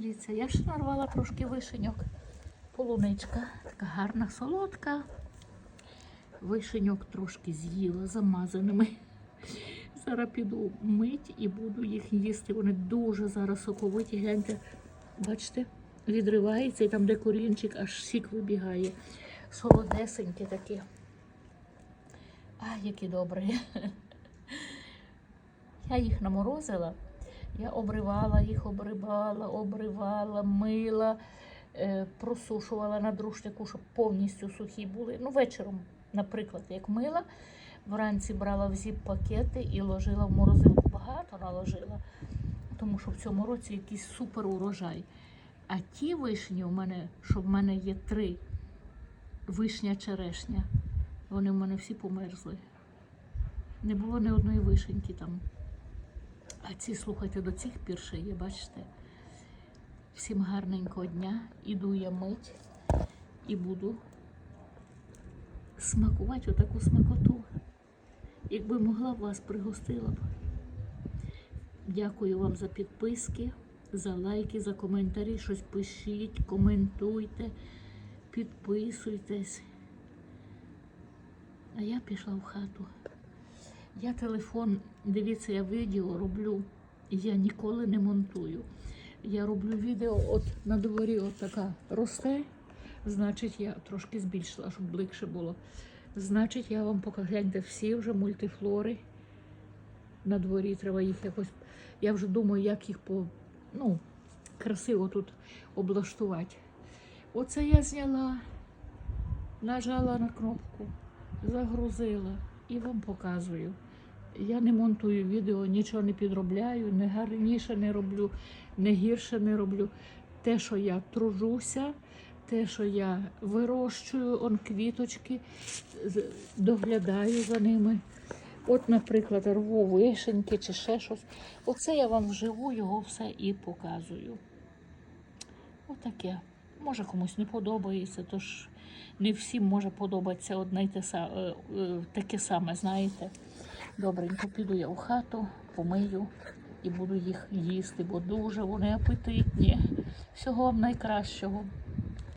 Дивіться, я ще нарвала трошки вишеньок. Полуничка, така гарна, солодка. Вишеньок трошки з'їла замазаними. Зараз піду мить і буду їх їсти. Вони дуже зараз соковиті. Гляньте, бачите, відривається і там, де корінчик, аж сік вибігає. Солодесенькі такі. А, які добрі. Я їх наморозила. Я обривала їх, обривала, обривала, мила, е, просушувала на друшляку, щоб повністю сухі були. Ну, вечором, наприклад, як мила, вранці брала в зіп-пакети і ложила в морозилку. Багато наложила, тому що в цьому році якийсь супер урожай. А ті вишні у мене, що в мене є три вишня черешня, вони в мене всі померзли. Не було ні одної вишеньки там. А ці, слухайте, до цих пір ще є, бачите? Всім гарненького дня. Іду я мить і буду смакувати отаку смакоту. Якби могла б вас пригостила б. Дякую вам за підписки, за лайки, за коментарі. Щось пишіть, коментуйте, підписуйтесь. А я пішла в хату. Я телефон, дивіться, я відео роблю, я ніколи не монтую. Я роблю відео, от на дворі от така росте, значить, я трошки збільшила, щоб ближче було. Значить, я вам покажу, гляньте, всі вже мультифлори на дворі, треба їх якось. Я вже думаю, як їх по, ну, красиво тут облаштувати. Оце я зняла, нажала на кнопку, загрузила і вам показую. Я не монтую відео, нічого не підробляю, не гарніше не роблю, не гірше не роблю. Те, що я тружуся, те, що я вирощую, он квіточки, доглядаю за ними. От, наприклад, рву вишеньки чи ще щось. Оце я вам вживу його все і показую. Отаке. Може комусь не подобається, тож не всім може подобатися одне те саме, таке саме, знаєте. Добренько, піду я в хату, помию і буду їх їсти, бо дуже вони апетитні. Всього вам найкращого.